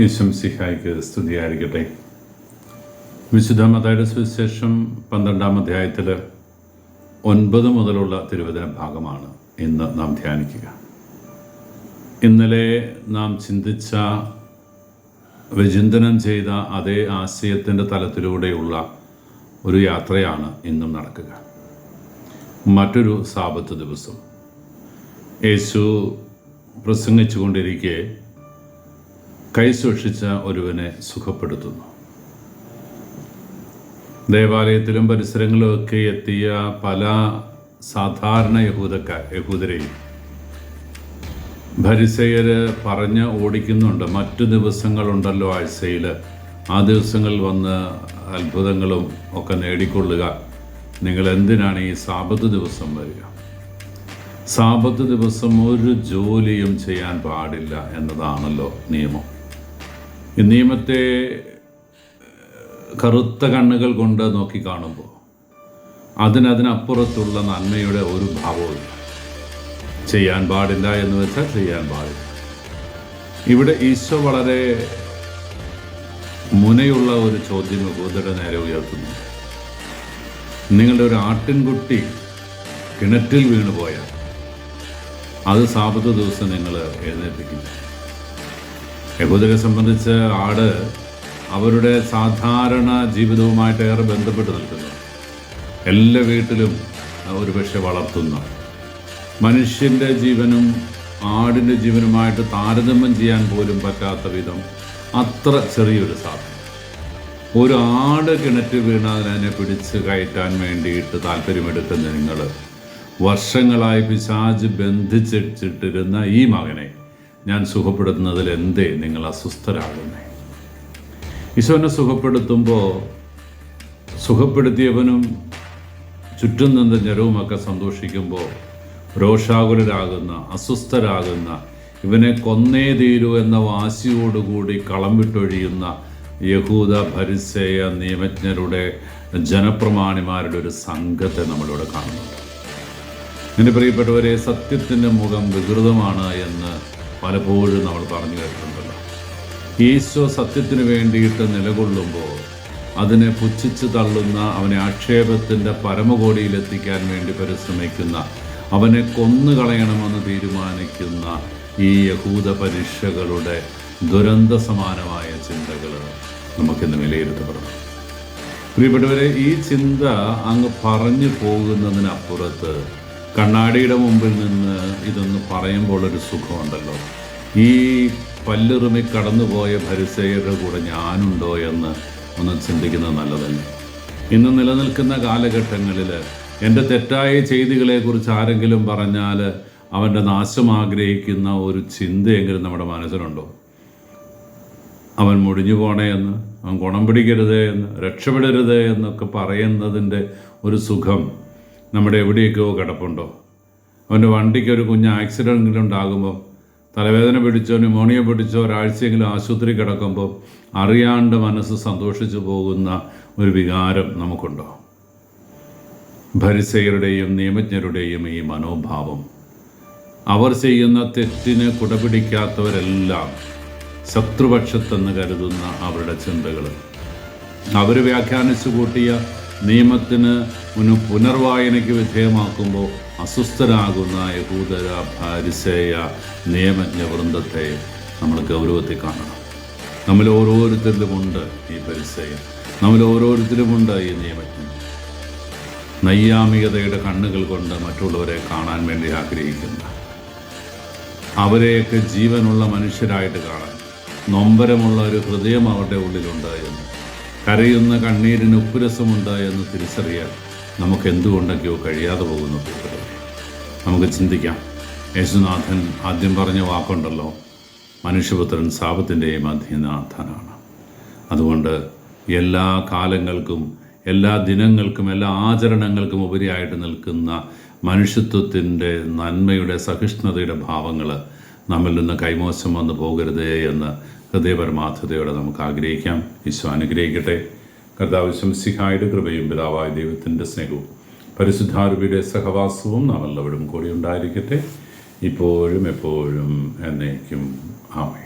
ഈശംസിഹായ്ക്ക് സ്തുതിയായിരിക്കട്ടെ. വിശുദ്ധ മതയുടെ സുവിശേഷം പന്ത്രണ്ടാം അധ്യായത്തിൽ ഒൻപത് മുതലുള്ള തിരുവചന ഭാഗമാണ് ഇന്ന് നാം ധ്യാനിക്കുക. ഇന്നലെ നാം ചിന്തിച്ച വിചിന്തനം ചെയ്ത അതേ ആശയത്തിന്റെ തലത്തിലൂടെയുള്ള ഒരു യാത്രയാണ് ഇന്നും നടക്കുക. മറ്റൊരു സാപത്ത് ദിവസം. യേശു പ്രസംഗിച്ചു കൊണ്ടിരിക്കെ കൈ സൂക്ഷിച്ച ഒരുവനെ സുഖപ്പെടുത്തുന്നു. ദേവാലയത്തിലും പരിസരങ്ങളിലുമൊക്കെ എത്തിയ പല സാധാരണ യഹൂദക്കാർ യഹൂദരെയും ഭരിസയര് പറഞ്ഞ് ഓടിക്കുന്നുണ്ട്. മറ്റു ദിവസങ്ങളുണ്ടല്ലോ ആഴ്ചയിൽ ആ ദിവസങ്ങളിൽ വന്ന് അത്ഭുതങ്ങളും ഒക്കെ നേടിക്കൊള്ളുക. നിങ്ങൾ എന്തിനാണ് ഈ സാപത്ത് ദിവസം വരിക? സാപത്ത് ദിവസം ഒരു ജോലിയും ചെയ്യാൻ പാടില്ല എന്നതാണല്ലോ നിയമം. നിയമത്തെ കറുത്ത കണ്ണുകൾ കൊണ്ട് നോക്കി കാണുമ്പോൾ അതിനതിനപ്പുറത്തുള്ള നന്മയുടെ ഒരു ഭാവവും ചെയ്യാൻ പാടില്ല എന്ന് വെച്ചാൽ ചെയ്യാൻ പാടില്ല. ഇവിടെ ഈശോ വളരെ മുനയുള്ള ഒരു ചോദ്യം യഹൂദരുടെ നേരെ ഉയർത്തുന്നു. നിങ്ങളുടെ ഒരു ആട്ടിൻകുട്ടി കിണറ്റിൽ വീണുപോയാൽ അത് സാപത്ത് ദിവസം നിങ്ങൾ എഴുന്നേൽപ്പിക്കില്ല. യഹൂദരെ സംബന്ധിച്ച് ആട് അവരുടെ സാധാരണ ജീവിതവുമായിട്ട് ഏറെ ബന്ധപ്പെട്ട് നിൽക്കുന്നു. എല്ലാ വീട്ടിലും ഒരു പക്ഷെ വളർത്തുന്ന. മനുഷ്യന്റെ ജീവനും ആടിന്റെ ജീവനുമായിട്ട് താരതമ്യം ചെയ്യാൻ പോലും പറ്റാത്ത വിധം അത്ര ചെറിയൊരു സാധനം. ഒരു ആട് കിണറ്റ് വീണാൽ അതിനെ പിടിച്ച് കയറ്റാൻ വേണ്ടിയിട്ട് താല്പര്യമെടുക്കുന്ന നിങ്ങൾ വർഷങ്ങളായി പിശാജ് ബന്ധിച്ചിട്ടിരുന്ന ഈ മകനെ ഞാൻ സുഖപ്പെടുത്തുന്നതിൽ എന്തേ നിങ്ങൾ അസ്വസ്ഥരാകുന്നേ? ഈശോനെ സുഖപ്പെടുത്തുമ്പോൾ സുഖപ്പെടുത്തിയവനും ചുറ്റും നിന്ന് ജനവുമൊക്കെ സന്തോഷിക്കുമ്പോൾ രോഷാകുലരാകുന്ന അസ്വസ്ഥരാകുന്ന ഇവനെ കൊന്നേ തീരൂ എന്ന വാശിയോടുകൂടി കളം വിട്ടൊഴിയുന്ന യഹൂദ ഭരിസേയ നിയമജ്ഞരുടെ ജനപ്രമാണിമാരുടെ ഒരു സംഘത്തെ നമ്മളിവിടെ കാണുന്നുണ്ട് എന്റെ പ്രിയപ്പെട്ടവരെ സത്യത്തിന്റെ മുഖം വികൃതമാണ് എന്ന് പലപ്പോഴും നമ്മൾ പറഞ്ഞു കേട്ടിട്ടുണ്ടല്ലോ. ഈശോ സത്യത്തിന് വേണ്ടിയിട്ട് നിലകൊള്ളുമ്പോൾ അതിനെ പുച്ഛിച്ച് തള്ളുന്ന അവനെ ആക്ഷേപത്തിന്റെ പരമകോടിയിലെത്തിക്കാൻ വേണ്ടി പരിശ്രമിക്കുന്ന അവനെ കൊന്നുകളയണമെന്ന് തീരുമാനിക്കുന്ന ഈ യഹൂദ പരീക്ഷകളുടെ ദുരന്ത സമാനമായ ചിന്തകൾ നമുക്കിന്ന് വിലയിരുത്തപ്പെടണം. പ്രിയപ്പെട്ടവരെ ഈ ചിന്ത അങ്ങ് പറഞ്ഞു പോകുന്നതിനപ്പുറത്ത് കണ്ണാടിയുടെ മുമ്പിൽ നിന്ന് ഇതൊന്ന് പറയുമ്പോൾ ഒരു സുഖമുണ്ടല്ലോ. ഈ പല്ലിറുമി കടന്നുപോയ ഭരിസേയരുടെ കൂടെ ഞാനുണ്ടോ എന്ന് ഒന്ന് ചിന്തിക്കുന്നത് നല്ലതല്ല? ഇന്ന് നിലനിൽക്കുന്ന കാലഘട്ടങ്ങളിൽ എന്റെ തെറ്റായ ചെയ്തികളെക്കുറിച്ച് ആരെങ്കിലും പറഞ്ഞാൽ അവന്റെ നാശം ആഗ്രഹിക്കുന്ന ഒരു ചിന്തയെങ്കിലും നമ്മുടെ മനസ്സിലുണ്ടോ? അവൻ മുടിഞ്ഞു പോണേ എന്ന് അവൻ ഗുണം പിടിക്കരുതേ എന്ന് രക്ഷപ്പെടരുതേ എന്നൊക്കെ പറയുന്നതിന്റെ ഒരു സുഖം നമ്മുടെ എവിടെയൊക്കെയോ കിടപ്പുണ്ടോ. അവന്റെ വണ്ടിക്ക് ഒരു കുഞ്ഞ് ആക്സിഡന്റെങ്കിലും ഉണ്ടാകുമ്പോൾ തലവേദന പിടിച്ചോ ന്യൂമോണിയ പിടിച്ചോ ഒരാഴ്ചയെങ്കിലും ആശുപത്രി കിടക്കുമ്പോൾ അറിയാണ്ട് മനസ്സ് സന്തോഷിച്ചു പോകുന്ന ഒരു വികാരം നമുക്കുണ്ടോ? ഭരിസയരുടെയും നിയമജ്ഞരുടെയും ഈ മനോഭാവം. അവർ ചെയ്യുന്ന തെറ്റിന് കുടപിടിക്കാത്തവരെല്ലാം ശത്രുപക്ഷത്തെന്ന് കരുതുന്ന അവരുടെ ചിന്തകൾ അവർ വ്യാഖ്യാനിച്ചു കൂട്ടിയ നിയമത്തിന് പുനർവായനയ്ക്ക് വിധേയമാക്കുമ്പോൾ അസ്വസ്ഥരാകുന്ന യഹൂദര ഭാരിസേയ നിയമജ്ഞ വൃന്ദത്തെ നമ്മൾ ഗൗരവത്തിൽ കാണണം. നമ്മൾ ഓരോരുത്തരിലുമുണ്ട് ഈ പരിസയം നമ്മൾ ഓരോരുത്തരുമുണ്ട് ഈ നിയമജ്ഞ. നൈയാമികതയുടെ കണ്ണുകൾ കൊണ്ട് മറ്റുള്ളവരെ കാണാൻ വേണ്ടി ആഗ്രഹിക്കുന്ന. അവരെയൊക്കെ ജീവനുള്ള മനുഷ്യരായിട്ട് കാണാൻ. നൊമ്പരമുള്ള ഒരു ഹൃദയം അവരുടെ ഉള്ളിലുണ്ട് എന്ന്. കരയുന്ന കണ്ണീരിന് ഉപ്പുരസമുണ്ടായെന്ന് തിരിച്ചറിയാൻ നമുക്ക് എന്തുകൊണ്ടൊക്കെയോ കഴിയാതെ പോകുന്നു നമുക്ക് ചിന്തിക്കാം. യേശുനാഥൻ ആദ്യം പറഞ്ഞ വാക്കുണ്ടല്ലോ മനുഷ്യപുത്രൻ സാപത്തിന്റെയും അധീനാഥനാണ്. അതുകൊണ്ട് എല്ലാ കാലങ്ങൾക്കും എല്ലാ ദിനങ്ങൾക്കും എല്ലാ ആചരണങ്ങൾക്കും ഉപരിയായിട്ട് നിൽക്കുന്ന മനുഷ്യത്വത്തിന്റെ നന്മയുടെ സഹിഷ്ണുതയുടെ ഭാവങ്ങൾ നമ്മിൽ നിന്ന് കൈമോശം വന്നു പോകരുതേ എന്ന് ഹൃദയപരമാർത്ഥതയോടെ നമുക്ക് ആഗ്രഹിക്കാം. ഈശോ അനുഗ്രഹിക്കട്ടെ. കർത്താവ് ശംസിഹായുടെ കൃപയും പിതാവായ ദൈവത്തിന്റെ സ്നേഹവും പരിശുദ്ധാരൂപിയുടെ സഹവാസവും നാം എല്ലാവരും കൂടി ഉണ്ടായിരിക്കട്ടെ. ഇപ്പോഴും എപ്പോഴും എന്നേക്കും. ആമേ